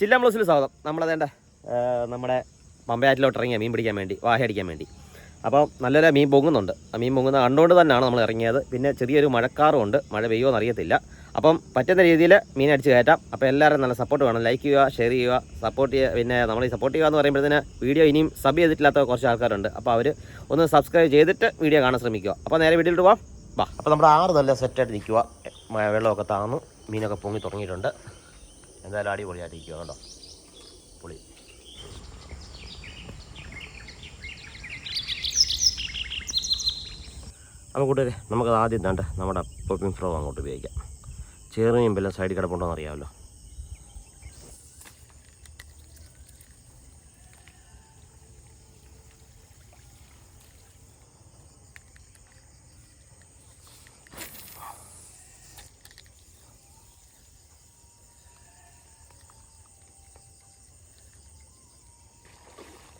ചില്ല ബ്ലൗസിൽ സ്വാഗതം. നമ്മളതേണ്ട നമ്മുടെ പമ്പയാറ്റിലോട്ട് ഇറങ്ങിയ മീൻ പിടിക്കാൻ വേണ്ടി വാഹ അടിക്കാൻ വേണ്ടി. അപ്പോൾ നല്ലൊരു മീൻ പൊങ്ങുന്നുണ്ട്. ആ മീൻ പൊങ്ങുന്ന കണ്ടുകൊണ്ട് തന്നെയാണ് നമ്മൾ ഇറങ്ങിയത്. പിന്നെ ചെറിയൊരു മഴക്കാറും ഉണ്ട്. മഴ പെയ്യുമോ അറിയത്തില്ല. അപ്പം പറ്റുന്ന രീതിയിൽ മീൻ അടിച്ച് കയറ്റാം. അപ്പോൾ എല്ലാവരും നല്ല സപ്പോർട്ട് വേണം. ലൈക്ക് ചെയ്യുക ഷെയർ ചെയ്യുക സപ്പോർട്ട് ചെയ്യുക. പിന്നെ നമ്മൾ ഈ സപ്പോർട്ട് ചെയ്യുക എന്ന് പറയുമ്പോഴത്തേന് വീഡിയോ ഇനിയും സബ് ചെയ്തിട്ടില്ലാത്ത കുറച്ച് ആൾക്കാരുണ്ട്. അപ്പോൾ അവർ ഒന്ന് സബ്സ്ക്രൈബ് ചെയ്തിട്ട് വീഡിയോ കാണാൻ ശ്രമിക്കുക. അപ്പോൾ നേരെ വീഡിയോയിലോട്ട് പോവാം. വാ. അപ്പോൾ നമ്മുടെ ആറ് നല്ല സെറ്റായിട്ട് നിൽക്കുക. വെള്ളമൊക്കെ താന്നു. മീനൊക്കെ പൊങ്ങി തുടങ്ങിയിട്ടുണ്ട്. എന്തായാലും അടിപൊളിയായിട്ട് ഇരിക്കുക കേട്ടോ പൊളി. അപ്പോൾ കൂട്ടുകാരെ നമുക്കത് ആദ്യം തണ്ട് നമ്മുടെ പോപ്പിംഗ് ഫ്ലോ അങ്ങോട്ട് ഉപയോഗിക്കാം. ചേറിയും വല്ല സൈഡിൽ കിടപ്പുണ്ടോ എന്ന്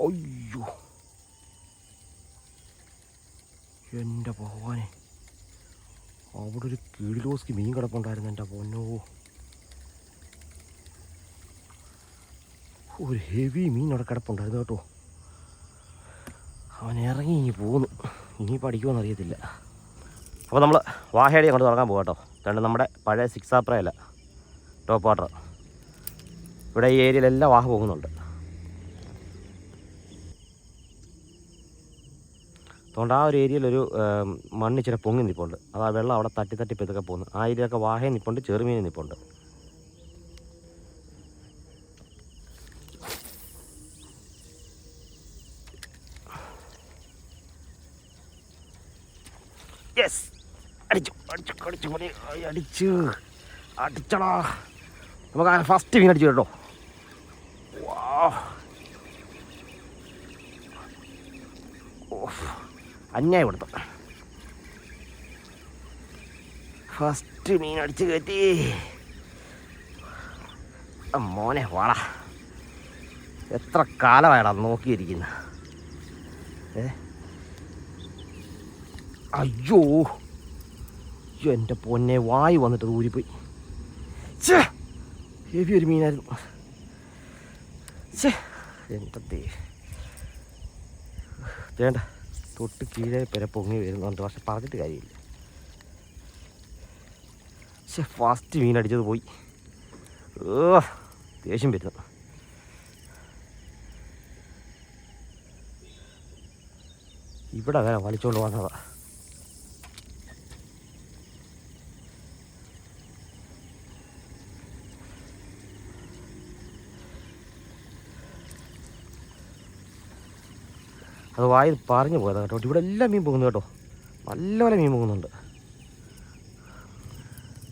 അയ്യോ. എന്റെ ഭഗവാനെ. അവിടെ ഒരു കീഴിലോസ്കി മീൻ കിടപ്പുണ്ടായിരുന്നു എന്റെ പൊന്നോ. ഒരു ഹെവി മീൻ അവിടെ കിടപ്പുണ്ടായിരുന്നു കേട്ടോ. അവൻ ഇറങ്ങി ഇനി പോകുന്നു. ഇനി പഠിക്കുമെന്ന് അറിയത്തില്ല. അപ്പോൾ നമ്മൾ വാഹേടി അങ്ങോട്ട് തുടങ്ങാൻ പോകാം കേട്ടോ. രണ്ട് നമ്മുടെ പഴയ സിക്സ് ആപ്രയല്ല ടോപ്പ് വാട്ടർ ഇവിടെ ഈ ഏരിയയിലെല്ലാം വാഹ പോകുന്നുണ്ട്. അതുകൊണ്ട് ആ ഒരു ഏരിയയിൽ ഒരു മണ്ണ് ഇച്ചിരി പൊങ്ങി നിൽപ്പുണ്ട് അത് ആ വെള്ളം അവിടെ തട്ടി തട്ടി പെതൊക്കെ പോകുന്നു. ആ ഏരിയയൊക്കെ വാഹയിൽ നിൽപ്പുണ്ട് ചെറുമീൻ നിൽപ്പുണ്ട് യെസ് അടിച്ചു അടിച്ചു അടിച്ചു മണി അടിച്ചു. അടിച്ചടാ. നമുക്ക് ഫസ്റ്റ് മീൻ അടിച്ചു കേട്ടോ. വാ അന്യായം കൊടുത്തു. ഫസ്റ്റ് മീൻ അടിച്ച് കയറ്റി. മോനെ വാടാ. എത്ര കാലമായടാ നോക്കിയിരിക്കുന്ന? ഏ? അയ്യോ. അയ്യോ എന്റെ പൊന്നെ വായു വന്നിട്ട് ഊരിപ്പോയി. ഛേ ഹെവി ഒരു മീനായിരുന്നു. ചേ എന്റെ ദേ വേണ്ട. തൊട്ട് കീഴേ പെര പൊങ്ങി വരുന്നുണ്ട്. പക്ഷെ പറഞ്ഞിട്ട് കാര്യമില്ല. പക്ഷെ ഫാസ്റ്റ് മീൻ അടിച്ചത് പോയി. ദേഷ്യം വരുന്നു. ഇവിടെ വരെ വലിച്ചോണ്ട് വന്നതാ. അത് വായിൽ പറഞ്ഞു പോയതാണ് കേട്ടോ. ഇവിടെ എല്ലാം മീൻ പോകുന്നു കേട്ടോ. നല്ലപോലെ മീൻ പോകുന്നുണ്ട്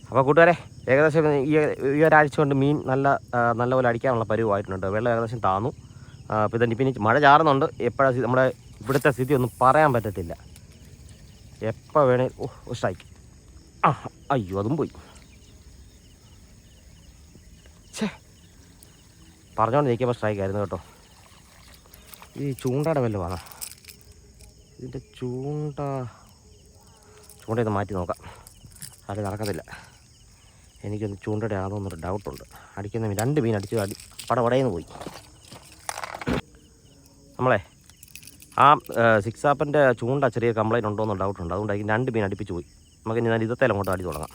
അപ്പോൾ കൂട്ടുകാരെ ഏകദേശം ഈ ഈ ഒരാഴ്ച കൊണ്ട് മീൻ നല്ല നല്ലപോലെ അടിക്കാനുള്ള പരിവായിട്ടുണ്ട്. വെള്ളം ഏകദേശം താന്നു. അപ്പോൾ ഇതന്നെ പിന്നെ മഴ ചാറുന്നുണ്ട്. എപ്പോഴാണ് നമ്മുടെ ഇവിടുത്തെ സ്ഥിതി ഒന്നും പറയാൻ പറ്റത്തില്ല. എപ്പോൾ വേണേ ഓ സ്ട്രൈക്ക് ആ അയ്യോ അതും പോയി. ഛേ. പറഞ്ഞുകൊണ്ട് നിൽക്കുമ്പോൾ സ്ട്രൈക്ക് ആയിരുന്നു കേട്ടോ. ഈ ചൂണ്ടയുടെ വല്ല വേണം ഇതിന്റെ ചൂണ്ട ചൂണ്ട ഇത് മാറ്റി നോക്കാം. അത് നടക്കത്തില്ല. എനിക്കൊന്ന് ചൂണ്ടയുടെ ആണെന്നൊരു ഡൗട്ടുണ്ട്. അടിക്കുന്ന മീൻ രണ്ട് മീൻ അടിച്ച് അടി പടപടയെന്ന് പോയി. നമ്മളെ ആ സിക്സ് ആപ്പിന്റെ ചൂണ്ട ചെറിയ കംപ്ലൈന്റ് ഉണ്ടോ. എന്ന് ഡൗട്ടുണ്ട് അതുകൊണ്ടായിരിക്കും രണ്ട് മീൻ അടുപ്പിച്ച് പോയി. നമുക്ക് ഇനി ഞാൻ ഇതത്തേലും അങ്ങോട്ട് അടി തുടങ്ങാം.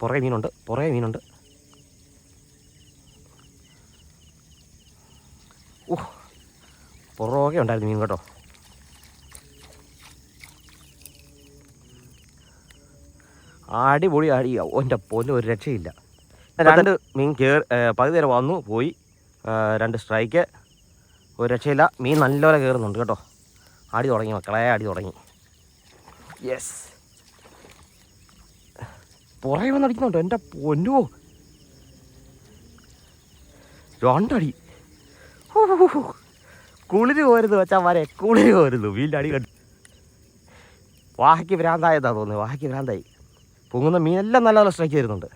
പുറകെ മീനുണ്ട് പുറകെ മീനുണ്ട്. ഓ പുറകെ ഉണ്ടായിരുന്നു മീൻ കേട്ടോ. അടിപൊളി അടി എന്റെ പൊന്നു ഒരു രക്ഷയില്ല. രണ്ട് മീൻ കയറി പകുതി വരെ വന്നു പോയി രണ്ട് സ്ട്രൈക്ക്. ഒരു രക്ഷയില്ല മീൻ നല്ലപോലെ കയറുന്നുണ്ട് കേട്ടോ. അടി തുടങ്ങി മക്കളെ അടി തുടങ്ങി. യെസ് പുറകെ വന്നടിക്കുന്നുണ്ട് എന്റെ പൊന്നുവോ രണ്ടടി. കുളിര് പോരുന്നു വെച്ചാൽ വരെ കുളിര് പോരുന്നു വീണ്ടും അടി കണ്ടു. വാഹയ്ക്ക് ഭ്രാന്തായതാ തോന്നുന്നു. വാഹയ്ക്ക് ഭ്രാന്തായി. പൊങ്ങുന്ന മീനെല്ലാം നല്ല നല്ല സ്ട്രൈക്ക് വരുന്നുണ്ട്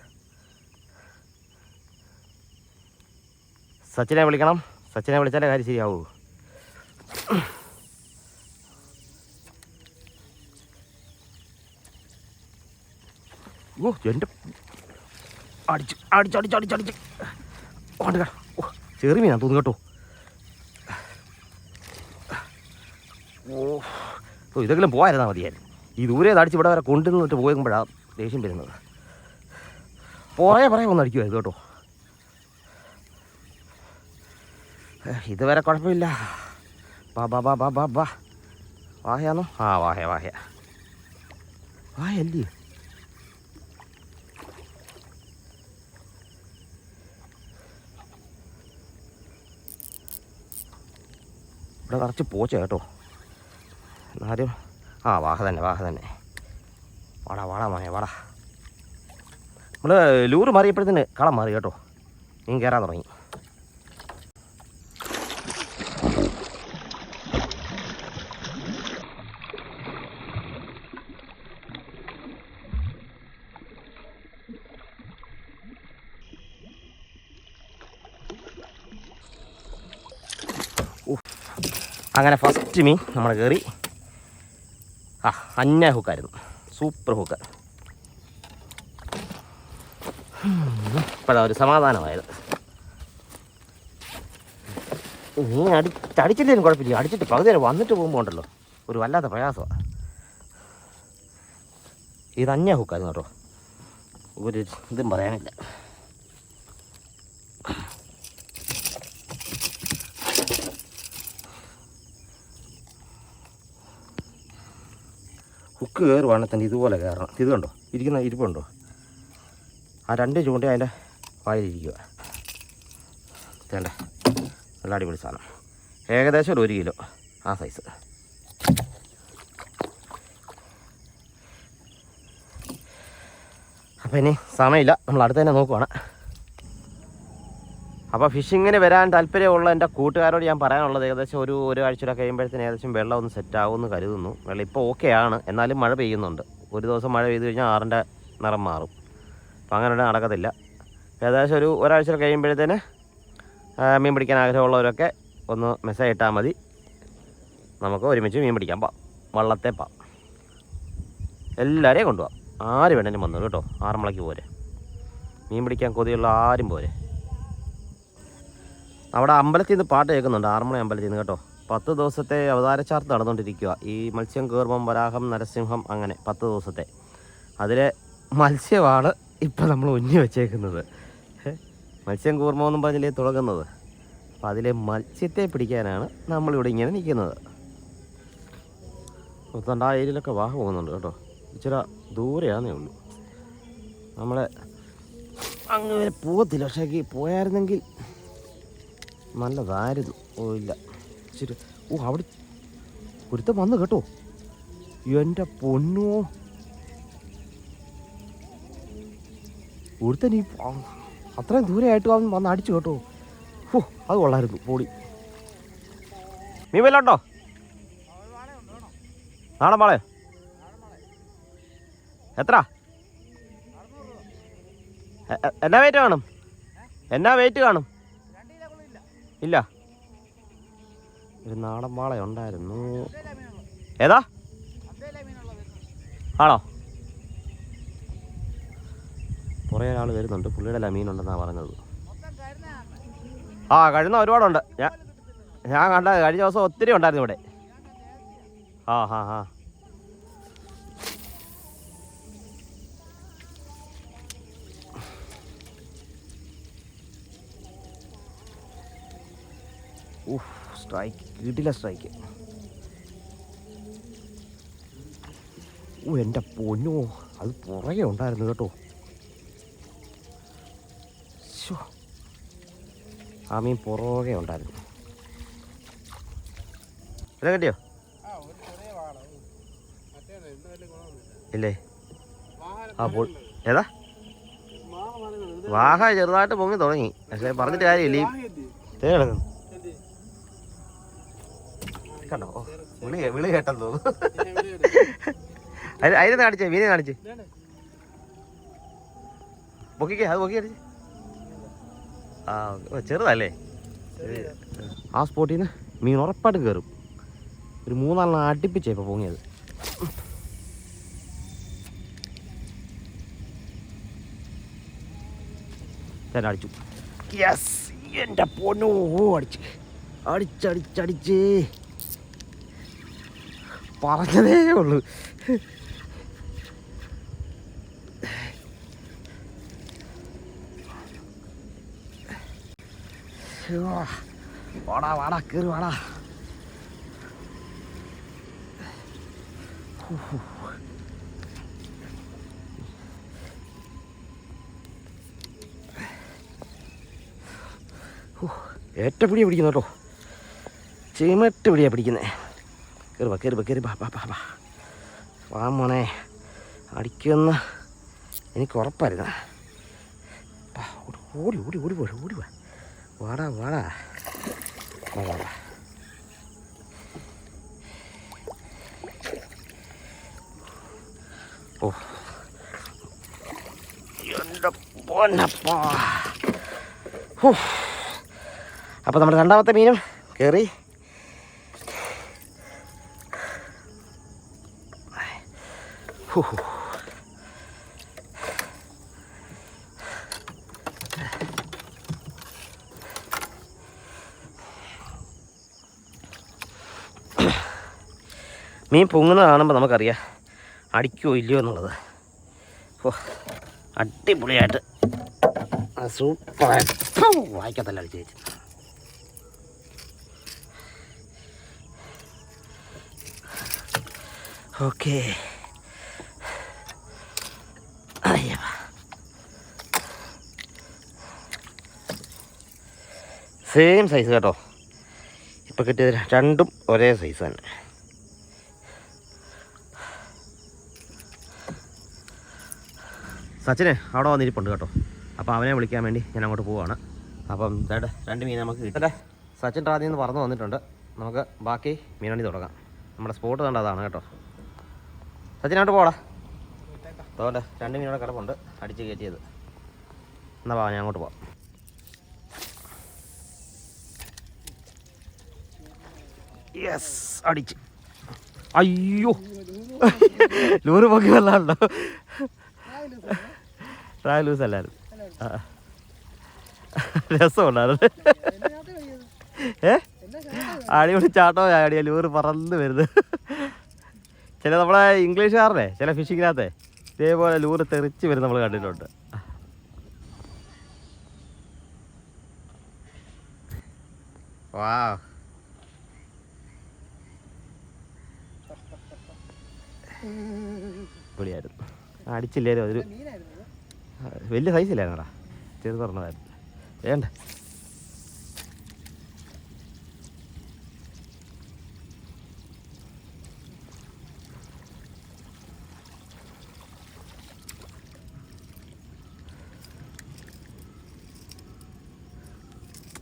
സച്ചിനെ വിളിക്കണം. സച്ചിനെ വിളിച്ചാലേ കാര്യം ശരിയാവൂ. ഓ എന്റെ അടിച്ചു അടിച്ചു അടിച്ചു അടിച്ചു അടിച്ചു. കേട്ടോ ഓ ചെറിയ മീനാ തോന്നുന്നു കേട്ടോ. ഓ ഓ ഇതെങ്കിലും പോയായിരുന്നാ മതിയായിരുന്നു ഈ ദൂരെ അടിച്ച് ഇവിടെ വരെ കൊണ്ടുവന്നിട്ട് പോയപ്പോഴാണ് ദേഷ്യം വരുന്നത്. പോയ പറയാൻ ഒന്ന് അടിക്കുമായിരുന്നു കേട്ടോ. ഇതുവരെ കുഴപ്പമില്ല. ബാ ബാ ബാ ബാ ബാ ബാ. വാഹയാണോ ആ വാഹയ വാഹയ. വാഹയല്ലേ? ഇവിടെ നിറച്ച് പോച്ച കേട്ടോ. എന്നാലും ആ വാഹ തന്നെ വാഹ തന്നെ. വാടാ വാടാ മായ വാടാ. നമ്മൾ ലൂറ് മാറിയപ്പോഴത്തേന് കളം മാറി കേട്ടോ. മീൻ കയറാൻ തുടങ്ങി. അങ്ങനെ ഫസ്റ്റ് മീൻ നമ്മൾ കയറി ആ അന്ന ഹുക്കായിരുന്നു. Super hook. ഇപ്പോഴാ ഒരു സമാധാനമായത്. നീ അടി അടിച്ചില്ലേലും കുഴപ്പമില്ല. അടിച്ചിട്ട് പകുതി വന്നിട്ട് പോകുമ്പോൾ ഉണ്ടല്ലോ. ഒരു വല്ലാത്ത പ്രയാസമാണ് ഇത് അന്യ ഹുക്കായിരുന്നു കേട്ടോ. ഒരു ഇതും പറയാനില്ല. ഹുക്ക് കയറുവാണെങ്കിൽ തന്നെ ഇതുപോലെ കയറണം. ഇത് കണ്ടോ? ഇരിക്കുന്ന ഇരിപ്പുണ്ടോ ആ രണ്ട് ചൂണ്ട അതിന്റെ വായിലിരിക്കുക വേണ്ട നല്ല അടിപൊളി സാധനം. ഏകദേശം ഒരു ഒരു കിലോ ആ സൈസ് അപ്പം ഇനി സമയമില്ല. നമ്മൾ അടുത്ത് തന്നെ നോക്കുവാണ്. അപ്പോൾ ഫിഷിങ്ങിന് വരാൻ താല്പര്യമുള്ള എന്റെ കൂട്ടുകാരോട് ഞാൻ പറയാനുള്ളത് ഏകദേശം ഒരു ഒരാഴ്ചയുടെ കഴിയുമ്പോഴത്തേന് ഏകദേശം വെള്ളം ഒന്ന് സെറ്റ് ആവുമെന്ന് കരുതുന്നു. വെള്ളം ഇപ്പോൾ ഓക്കെ ആണ്. എന്നാലും മഴ പെയ്യുന്നുണ്ട്. ഒരു ദിവസം മഴ പെയ്തു കഴിഞ്ഞാൽ ആറിന്റെ നിറം മാറും. അപ്പോൾ അങ്ങനെ നടക്കത്തില്ല. ഏകദേശം ഒരു ഒരാഴ്ച കഴിയുമ്പോഴത്തേന് മീൻ പിടിക്കാൻ ആഗ്രഹമുള്ളവരൊക്കെ ഒന്ന് മെസ്സേജ് ഇട്ടാൽ മതി. നമുക്ക് ഒരുമിച്ച് മീൻ പിടിക്കാൻ പോവാം. വള്ളത്തെ പോവാം. എല്ലാവരെയും കൊണ്ടുപോകാം ആര് വേണേലും വന്നോളൂ കേട്ടോ. ആറന്മുളയ്ക്ക് പോരെ. മീൻ പിടിക്കാൻ കൊതിയുള്ള ആരും പോരെ. അവിടെ അമ്പലത്തിൽ നിന്ന് പാട്ട് കേൾക്കുന്നുണ്ട്. ആറന്മുള അമ്പലത്തിൽ നിന്ന് കേട്ടോ. പത്ത് ദിവസത്തെ അവതാരച്ചാർത്ത് നടന്നുകൊണ്ടിരിക്കുക. ഈ മത്സ്യം കീർമം വരാഹം നരസിംഹം അങ്ങനെ പത്ത് ദിവസത്തെ. അതിലെ മത്സ്യമാണ് ഇപ്പോൾ നമ്മൾ ഉന്നി വെച്ചേക്കുന്നത്. മത്സ്യം കൂർമ്മം എന്നും പറഞ്ഞില്ലേ തുടങ്ങുന്നത്? അപ്പം അതിലെ മത്സ്യത്തെ പിടിക്കാനാണ് നമ്മളിവിടെ ഇങ്ങനെ നിൽക്കുന്നത്. ഒത്തണ്ട ആ ഏരിയയിലൊക്കെ വാഹ പോകുന്നുണ്ട് കേട്ടോ. ഇച്ചിരി ദൂരെയാണേ ഉള്ളൂ. നമ്മളെ അങ്ങനെ പോകത്തില്ല. പക്ഷേ പോയായിരുന്നെങ്കിൽ നല്ലതായിരുന്നു. ഓ ഇല്ല. ശരി ഓ അവിടെ ഒരുത്തം വന്നു കേട്ടോ. എന്റെ പൊന്നോ. ഒരുത്തൻ ഈ അത്രയും ദൂരെയായിട്ട് അവൻ വന്ന് അടിച്ചു കേട്ടോ. ഓ അത് കൊള്ളായിരുന്നു. പൊടി നീ വല്ലോണ്ടോ നാളെ മാളെ. എത്ര? എന്നാ വെയിറ്റ് കാണും എന്നാ വെയിറ്റ് കാണും ഇല്ല. ഒരു നാടൻ വാള ഉണ്ടായിരുന്നു. ഏതാ? ആണോ? കുറേ ഒരാൾ വരുന്നുണ്ട്. പുള്ളിയുടെ എല്ലാം മീനുണ്ടെന്നാണ് പറഞ്ഞത്. ആ കഴിയുന്ന ഒരുപാടുണ്ട്. ഞാൻ ഞാൻ കണ്ട കഴിഞ്ഞ ദിവസം ഒത്തിരി ഉണ്ടായിരുന്നു ഇവിടെ. ആ ഹാ ഹാ. ഊഹ് സ്ട്രൈക്ക് കിട്ടില്ല സ്ട്രൈക്ക് ഓ എന്റെ പൊന്നോ അത് പുറകെ ഉണ്ടായിരുന്നു കേട്ടോ. ആ മീൻ പുറകെ ഉണ്ടായിരുന്നു. ഇല്ല കിട്ടിയോ ഇല്ലേ? ആ പോ ഏതാ? വാഹ ചെറുതായിട്ട് പൊങ്ങി തുടങ്ങി. പക്ഷെ പറഞ്ഞിട്ട് കാര്യമില്ല. ഈ തേ കിടക്കുന്നു കണ്ടോ വിളി വിളി കേട്ടെന്ന് തോന്നുന്നു. അതിന് കാണിച്ചേ? മീനെ കാണിച്ചേ? പൊക്കിക്കേ അത് പൊക്കി കാണിച്ചേ ആ ചെറുതല്ലേ? ആ സ്പോട്ടിൽ നിന്ന് മീൻ ഉറപ്പായിട്ട് കയറും ഒരു മൂന്നാലെണ്ണം അടുപ്പിച്ചേ ഇപ്പോൾ പൊങ്ങിയത്. അടിച്ചു. യെസ് എന്റെ പൊന്നോ അടിച്ച്. അടിച്ചടിച്ചടിച്ച് പറഞ്ഞതേ ഉള്ളൂ. വാടാ വാടാ കയറി വാടാ. ഏറ്റ പിടിയാ പിടിക്കുന്നു കേട്ടോ. ചീമറ്റ പിടിയാണ് പിടിക്കുന്നേ കയറി വാ കയറി ബാ കയറി ബാ വാ. മോനെ. അടിക്കുമെന്ന് എനിക്ക് ഉറപ്പായിരുന്നു. ഓടി ഓടി ഓടി ഓടി പോ ഓടി വാ. വാടാ വാടാ. വാ വാ ഓ. അപ്പോൾ നമ്മുടെ രണ്ടാമത്തെ മീനും കയറി മീൻ പൊങ്ങുന്നത് കാണുമ്പോൾ നമുക്കറിയാം അടിക്കുമോ ഇല്ലയോ എന്നുള്ളത്. ഓ അടിപൊളിയായിട്ട്. സൂപ്പറായിട്ട് വായിക്കത്തല്ല അടിച്ച് വെച്ച്. ഓക്കെ. സെയിം സൈസ് കേട്ടോ. ഇപ്പം കിട്ടിയത് രണ്ടും ഒരേ സൈസ് തന്നെ. സച്ചിന് അവിടെ വന്നിരിപ്പുണ്ട് കേട്ടോ. അപ്പോൾ അവനെ വിളിക്കാൻ വേണ്ടി ഞാൻ അങ്ങോട്ട് പോവാണ്. അപ്പം ഇതായിട്ട് രണ്ട് മീൻ നമുക്ക് കിട്ടല്ലേ സച്ചിൻ റാന്നിൽ നിന്ന് പറന്ന് വന്നിട്ടുണ്ട്. നമുക്ക് ബാക്കി മീനണി തുടങ്ങാം. നമ്മുടെ സ്പോട്ട് കണ്ട അതാണ് കേട്ടോ. സച്ചിനോട്ട് പോടാ. അതുകൊണ്ട് രണ്ട് മീനോടെ കിടപ്പുണ്ട്. അടിച്ച് കയറ്റിയത്. എന്നാ വാ ഞാൻ അങ്ങോട്ട് പോവാം. യെസ് അടിച്ച്. അയ്യോ. ലൂറ് പൊക്കി വല്ലാണ്ടോ ട്രാവൽ ലൂസ് അല്ലായിരുന്നു. രസമുണ്ടായിരുന്നു. ഏ? അടിപൊളി ചാട്ടോ അടിയ ലൂറ് പറന്ന് വരുന്നത്. ചില നമ്മളെ ഇംഗ്ലീഷുകാരനെ ചില ഫിഷിങ്ങിനകത്തെ ഇതേപോലെ ലൂറ് തെറിച്ച് വരുന്ന നമ്മൾ കണ്ടിട്ടുണ്ട്. വാ പൊളിയായിരുന്നു. അടിച്ചില്ലായിരുന്നു അതൊരു വലിയ സൈസ് ഇല്ലായിരുന്നടാ. ചെറു പറഞ്ഞതായിരുന്നു. വേണ്ട.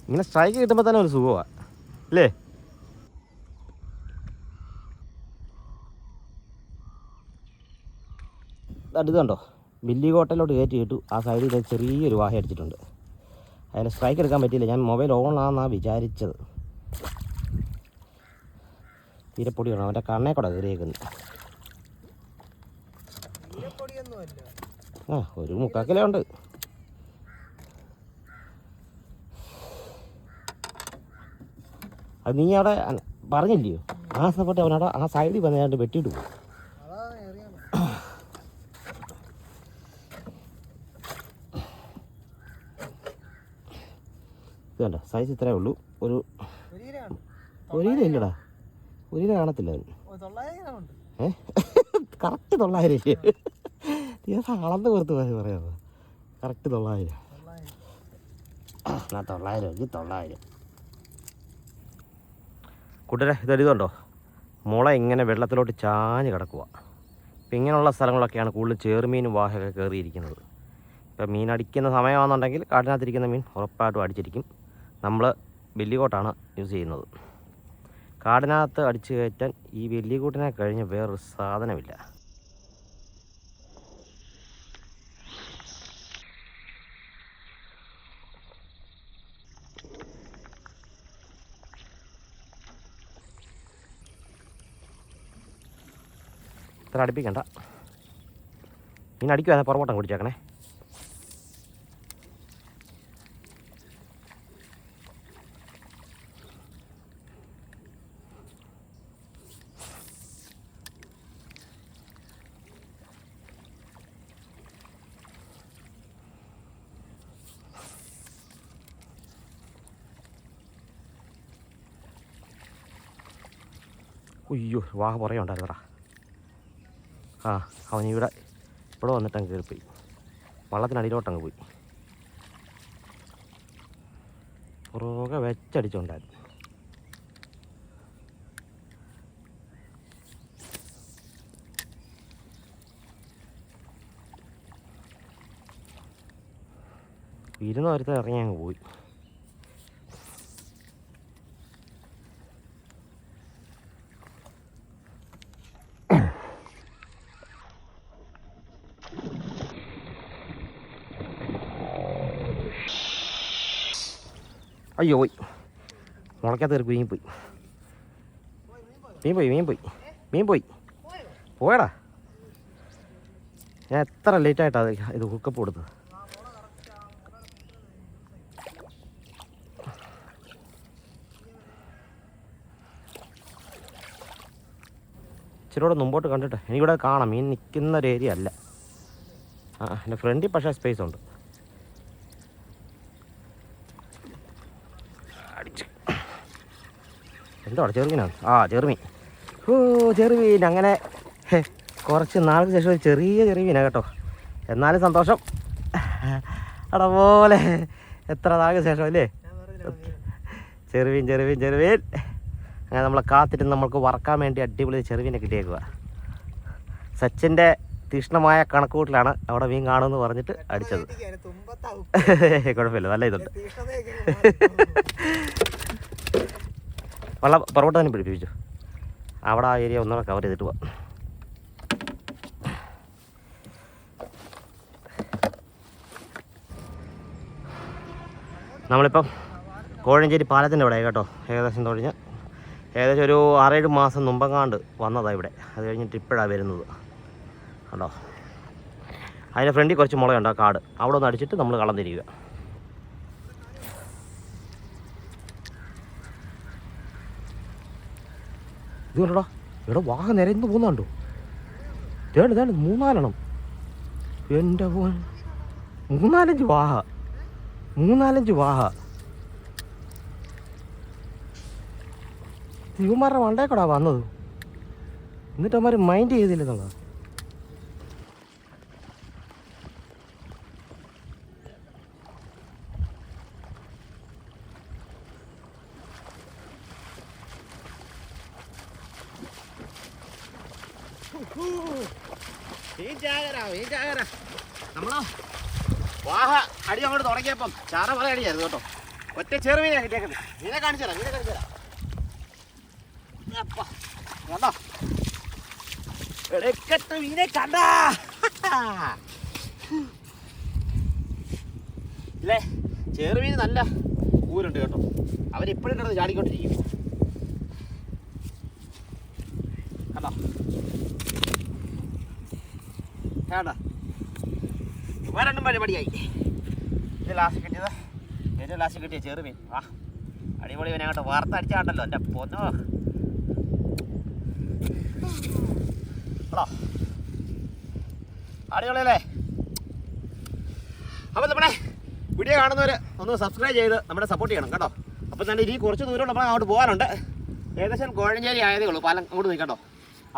ഇങ്ങനെ സ്ട്രൈക്ക് കിട്ടുമ്പോൾ തന്നെ ഒരു സുഖമാണ് അല്ലേ? അടുത്ത് കണ്ടോ ബില്ലി കോട്ടയിലോട്ട് കയറ്റി ഇട്ടു ആ സൈഡിൽ ചെറിയൊരു വാഹ അടിച്ചിട്ടുണ്ട് അതിന് സ്ട്രൈക്ക് എടുക്കാൻ പറ്റിയില്ല ഞാൻ മൊബൈൽ ഓൺ ആണെന്നാണ് വിചാരിച്ചത് തീരപ്പൊടി വേണം അവന്റെ കണ്ണേ കൂടെ കയറിയേക്കുന്നത് ആ ഒരു മുക്കാക്കിലേ കിലോ ഉണ്ട് അത് നീ അവിടെ പറഞ്ഞില്ലയോ ആ സമയത്ത് അവനവിടെ ആ സൈഡിൽ വന്ന് ഞാൻ വെട്ടിയിട്ട് പോകും ഇത് കണ്ടോ? സൈസ് ഇത്രേ ഉള്ളൂ. ഒരു ഒരു ഇല്ലടാ. ഒരു കിലോ കാണത്തില്ല ഏ? കറക്റ്റ് തൊള്ളായിരം. ദിവസം അളന്ന് കൊടുത്ത് പോയി പറയാമോ കറക്റ്റ് തൊള്ളായിരം. ആ തൊള്ളായിരം എനിക്ക് തൊള്ളായിരം. കൂട്ടരെ ഇതൊരിതുണ്ടോ മുള ഇങ്ങനെ വെള്ളത്തിലോട്ട് ചാഞ്ഞ് കിടക്കുക ഇപ്പം ഇങ്ങനെയുള്ള സ്ഥലങ്ങളൊക്കെയാണ് കൂടുതൽ ചേറുമീനും വാഹയൊക്കെ കയറിയിരിക്കുന്നത്. ഇപ്പം മീൻ അടിക്കുന്ന സമയമാണെന്നുണ്ടെങ്കിൽ കാട്ടിനകത്തിരിക്കുന്ന മീൻ ഉറപ്പായിട്ടും അടിച്ചിരിക്കും. നമ്മൾ വെല്ലിക്കോട്ടാണ് യൂസ് ചെയ്യുന്നത്. കാടിനകത്ത് അടിച്ചു കയറ്റാൻ ഈ വെല്ലിക്കൂട്ടിനെ കഴിഞ്ഞ് വേറൊരു സാധനമില്ല. ഇത്ര അടുപ്പിക്കണ്ട. ഇനി അടിക്കുവാതെ പുറമോട്ടം കുടിച്ചേക്കണേ ഉയ്യോ വാഹ പുറകെ ഉണ്ടായിരുന്നടാ ആ അവൻ ഇവിടെ ഇവിടെ വന്നിട്ട് അങ്ങ് കയറിപ്പോയി. വള്ളത്തിനടിയിലോട്ടങ്ങ് പോയി. പുറകെ വെച്ചടിച്ചുണ്ടായിരുന്നു ഇരുന്നോരത്ത് ഇറങ്ങി അങ്ങ് പോയി. അയ്യോ പോയി. മുളയ്ക്കകത്ത് കയറി മീൻ പോയി. മീൻ പോയി മീൻ പോയി. മീൻ പോയി. പോയടാ. ഞാൻ എത്ര ലേറ്റായിട്ടാണ് ഇത് ഹുക്കപ്പ് കൊടുത്തത്. ഇച്ചിരിയോടെ മുമ്പോട്ട് കണ്ടിട്ട് എനിക്കിവിടെ കാണാം. മീൻ നിൽക്കുന്ന ഒരു ഏരിയ അല്ല. ആ എന്റെ ഫ്രണ്ടിൽ പക്ഷേ സ്പേസ് ഉണ്ട്. അടിച്ച്. എന്തോടാ ചെറുമീനാണ് ആ ചെറുമീൻ ഓ ചെറുമീൻ അങ്ങനെ കുറച്ച് നാൾക്ക് ശേഷം ഒരു ചെറിയ ചെറുമീനാണ് കേട്ടോ. എന്നാലും സന്തോഷം. അട പോലെ എത്ര നാൾക്ക് ശേഷം അല്ലേ? ചെറുവീൻ ചെറുവീൻ ചെറുവീൻ അങ്ങനെ നമ്മളെ കാത്തിട്ട് നമ്മൾക്ക് വറക്കാൻ വേണ്ടി അടിപൊളി ചെറുവീനെ കിട്ടിയേക്കുക സച്ചിന്റെ തീക്ഷ്ണമായ കണക്കൂട്ടിലാണ് അവിടെ മീൻ കാണുമെന്ന് പറഞ്ഞിട്ട് അടിച്ചത്. കുഴപ്പമില്ല നല്ല ഇതുണ്ട്. വള്ള പുറകോട്ട് തന്നെ പിടിപ്പിച്ചു അവിടെ ആ ഏരിയ ഒന്നുകൂടെ കവർ ചെയ്തിട്ട് പോവാം. നമ്മളിപ്പം കോഴഞ്ചേരി പാലത്തിന്റെ അവിടെ കേട്ടോ ഏകദേശം തൊഴിഞ്ഞ്. ഏകദേശം ഒരു ആറേഴ് മാസം മുമ്പങ്ങാണ്ട് വന്നതാണ് ഇവിടെ. അത് കഴിഞ്ഞിട്ട് ഇപ്പോഴാണ് വരുന്നത്. കണ്ടോ അതിന്റെ ഫ്രണ്ടിൽ കുറച്ച് മുളകുണ്ട് ആ കാട്. അവിടെ ഒന്ന് അടിച്ചിട്ട് നമ്മൾ കളം തിരിയുക ഇത് കണ്ടോടാ ഇവിടെ വാഹ നിരന്ന് പോകുന്നുണ്ടോ തേണ്ട് തേണ്ട് മൂന്നാലെണ്ണം. എന്റെ പോൻ മൂന്നാലഞ്ച് വാഹ. മൂന്നാലഞ്ച് വാഹ. ഇവന്മാരുടെ വണ്ടേക്കടാ വന്നത്. എന്നിട്ട് അവന്മാർ മൈൻഡ് ചെയ്തില്ലെന്നുള്ള നമ്മളോ? വാഹ അടി അങ്ങോട്ട് തുടങ്ങിയപ്പം ചാറ പല അടിയായിരുന്നു കേട്ടോ. ഒറ്റ ചെറുമീനാണ് കിട്ടിയേക്കുന്നത് മീനെ കാണിച്ചു തരാം കാണിച്ചു തരാം. കണ്ടോ? എടുക്കട്ടെ മീനെ കണ്ടാ. ഇല്ലേ? ചെറുമീൻ നല്ല ഊരുണ്ട് കേട്ടോ. അവരിപ്പോഴും കിടന്ന് ചാടിക്കൊണ്ടിരിക്കും. വേണ്ട വേറെണ്ണം പരിപാടിയായി. ഇത് ലാസ്റ്റ് കിട്ടിയത്. ഏറ്റവും ലാസ്റ്റ് കിട്ടിയ ചെറുമീൻ ആ അടിപൊളി ഇവനെ അങ്ങോട്ട് വാർത്തടിച്ചാണ്ടല്ലോ എന്റെ പൊന്നോ. ആണോ അടിപൊളിയല്ലേ? അപ്പോൾ നമ്മുടെ വീഡിയോ കാണുന്നവർ ഒന്ന് സബ്സ്ക്രൈബ് ചെയ്ത് നമ്മുടെ സപ്പോർട്ട് ചെയ്യണം കേട്ടോ. അപ്പോൾ തന്നെ ഇനി കുറച്ച് ദൂരം നമ്മൾ അങ്ങോട്ട് പോകാനുണ്ട്. ഏകദേശം കോഴഞ്ചേരി ആയതേ ഉള്ളൂ. പാലം അങ്ങോട്ട് നിൽക്കട്ടോ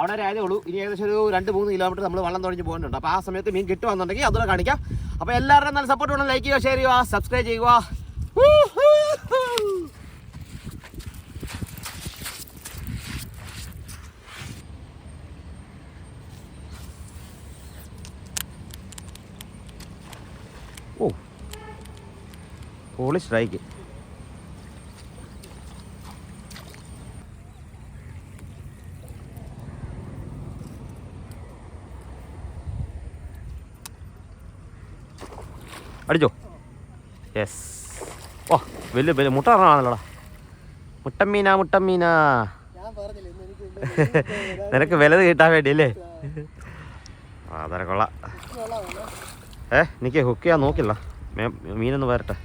അവിടെ വരെ ആയതേ ഉള്ളൂ. ഇനി ഏകദേശം ഒരു രണ്ട് മൂന്ന് കിലോമീറ്റർ നമ്മൾ വള്ളം തുടങ്ങി പോകുന്നുണ്ട് അപ്പോൾ ആ സമയത്ത് മീൻ കിട്ടുവാന്നുണ്ടെങ്കിൽ അതുകൂടെ കാണിക്കാം. അപ്പോൾ എല്ലാവരുടെയും നല്ല സപ്പോർട്ട് വേണം. ലൈക്ക് ചെയ്യുക ഷെയർ ചെയ്യുക സബ്സ്ക്രൈബ് ചെയ്യുക. ഓ പോളി സ്ട്രൈക്ക് അടിച്ചോ. യെസ് ഓ വലിയ വലിയ മുട്ട പറഞ്ഞാണല്ലോടാ മുട്ടമ്മീനാ മുട്ടമ്മീനാ. നിനക്ക് വിലത് കിട്ടാൻ വേണ്ടി അല്ലേ ആ, ആ അതൊക്കെ കൊള്ളാം. ഏ എനിക്ക് ഹുക്ക് ചെയ്യാൻ നോക്കില്ല. മീനൊന്ന് വരട്ടെ.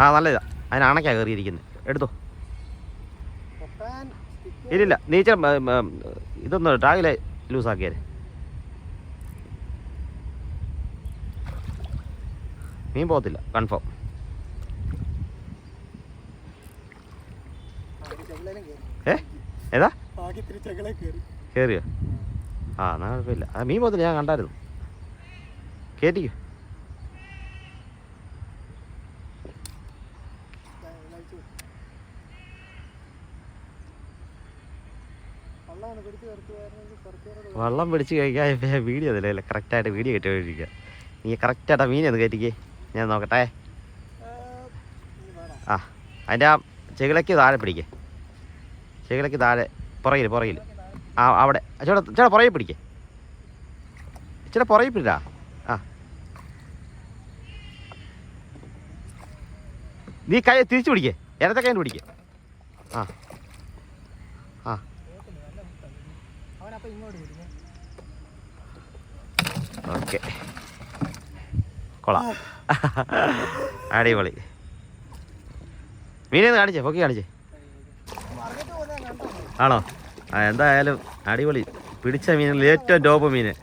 ആ നല്ല ഇതാ അതിന് അണക്കാ കയറിയിരിക്കുന്നത് എടുത്തോ. ഇല്ലില്ല നീച്ച ഇതൊന്ന് ടാഗിലെ ലൂസാക്കിയാൽ മീൻ പോകത്തില്ല. കൺഫേം ഏ? ഏതാ? കയറിയോ ആ എന്നാ കുഴപ്പമില്ല. ആ മീൻ പോകത്തില്ല ഞാൻ കണ്ടായിരുന്നു. കയറ്റിക്കോ വെള്ളം പിടിച്ച് കഴിക്കാൻ വീഡിയോ അതിലല്ലേ കറക്റ്റായിട്ട് വീഡിയോ കെട്ടിക്കൊണ്ടിരിക്കുക നീ കറക്റ്റായിട്ടാ മീനെ ഒന്ന് കയറ്റിക്കേ ഞാൻ നോക്കട്ടെ. ആ അതിന്റെ ആ ചെകിളയ്ക്ക് താഴെ പിടിക്കേ. ചെകിളയ്ക്ക് താഴെ പുറകിൽ പുറകിൽ ആ അവിടെ. ചേട്ടാ ചേട്ടാ പുറകിൽ പിടിക്കേ. ചേട്ടാ പുറകിൽ പിടിടാ. ആ. നീ കൈ തിരിച്ചു പിടിക്കേ. ഇടത്തെ കൈ പിടിക്കേ. ആ. ആ. ഓക്കെ. കൊള്ളാം. അടിപൊളി. മീനേന്ന് കാണിച്ചേ പൊക്കി കാണിച്ചേ. ആണോ? ആ എന്തായാലും അടിപൊളി. പിടിച്ച മീനിൽ ഏറ്റവും ടോപ്പ് മീൻ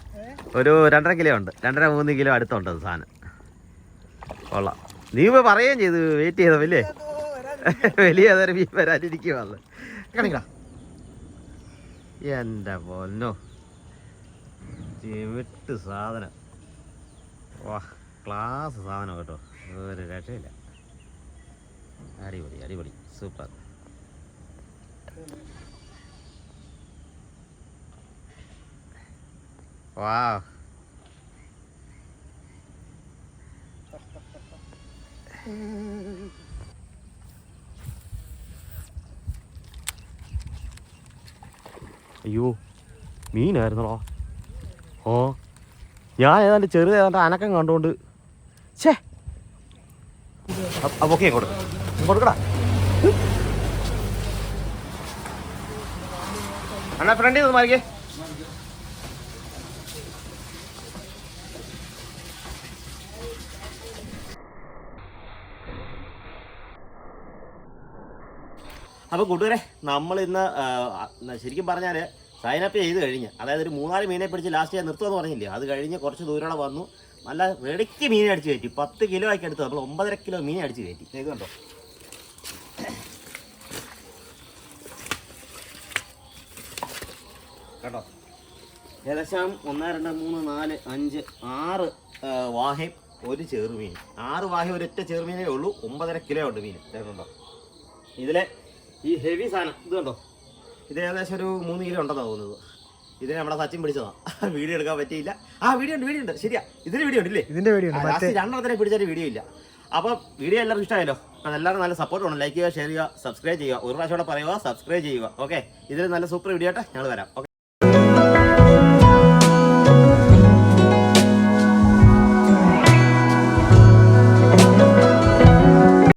ഒരു രണ്ടര കിലോ ഉണ്ട്. രണ്ടര മൂന്ന് കിലോ അടുത്തുണ്ട് സാധനം. കൊള്ളാം. നീ ഇപ്പോൾ പറയുകയും ചെയ്തു വെയിറ്റ് ചെയ്തല്ലേ വലിയ ഏതൊരു മീൻ വരാനിരിക്കുവാന്ന്. കാണിക്കടാ. എന്റെ പൊന്നോ. വിട്ട് സാധനം. വാ. ക്ലാസ് സാധനം കേട്ടോ. ഒരു രക്ഷയില്ല അടിപൊളി അടിപൊളി. സൂപ്പർ. വാ അയ്യോ മീനായിരുന്നോ ഓ ഞാൻ ഏതാണ്ട് ചെറുത് ഏതാണ്ട് അനക്കം കണ്ടുകൊണ്ട് ഛേ. ഓക്കെ കൊടുക്ക കൊടുക്കടാ അണ്ണാ ഫ്രണ്ട് നിന്ന് മാറിക്കേ. അപ്പോൾ കൂട്ടുകാരെ നമ്മൾ ഇന്ന് ശരിക്കും പറഞ്ഞാൽ സൈനപ്പ് ചെയ്ത് കഴിഞ്ഞ് അതായത് ഒരു മൂന്നാൽ മീനെ പിടിച്ച് ലാസ്റ്റ് ഞാൻ നിർത്തുമെന്ന് പറഞ്ഞില്ലേ? അത് കഴിഞ്ഞ് കുറച്ച് ദൂരോടെ വന്നു. നല്ല വെടിക്ക് മീൻ അടിച്ച് കയറ്റി. പത്ത് കിലോ ആക്കി എടുത്തു നമ്മൾ ഒമ്പതര കിലോ മീൻ അടിച്ച് കയറ്റി. കണ്ടോ? കേട്ടോ ഏകദേശം ഒന്ന് രണ്ട് മൂന്ന് നാല് അഞ്ച് ആറ് വാഹയും ഒരു ചെറുമീൻ ആറ് വാഹയും ഒരൊറ്റ ചെറുമീനേ ഉള്ളൂ. ഒമ്പതര കിലോ ഉണ്ട് മീൻ. കേട്ടോ ഇതിലെ ഈ ഹെവി സാധനം. ഇത് കണ്ടോ? ഇത് ഏകദേശം ഒരു മൂന്ന് കിലോ ഉണ്ടെന്നാണ് തോന്നുന്നത്. ഇതിനെ നമ്മുടെ സച്ചിൻ പിടിച്ചതാ. വീഡിയോ എടുക്കാൻ പറ്റിയില്ല. ആ വീഡിയോ ഉണ്ട് വീഡിയോ ഉണ്ട്. ശരിയാ. ഇതിന് വീഡിയോ ഉണ്ട് ഇല്ലേ ഇതിന്റെ വീഡിയോ ലാസ്റ്റ് രണ്ടെണ്ണത്തിനെ പിടിച്ചൊരു വീഡിയോ ഇല്ല. അപ്പൊ വീഡിയോ എല്ലാവർക്കും ഇഷ്ടമായല്ലോ? അപ്പം എല്ലാവരും നല്ല സപ്പോർട്ട് വേണം. ലൈക്ക് ചെയ്യുക ഷെയർ ചെയ്യുക സബ്സ്ക്രൈബ് ചെയ്യുക. ഒരു പ്രാവശ്യം കൂടെ പറയുക സബ്സ്ക്രൈബ് ചെയ്യുക. ഓക്കെ ഇതിൽ നല്ല സൂപ്പർ വീഡിയോ ആയിട്ട് ഞങ്ങൾ വരാം. ഓക്കെ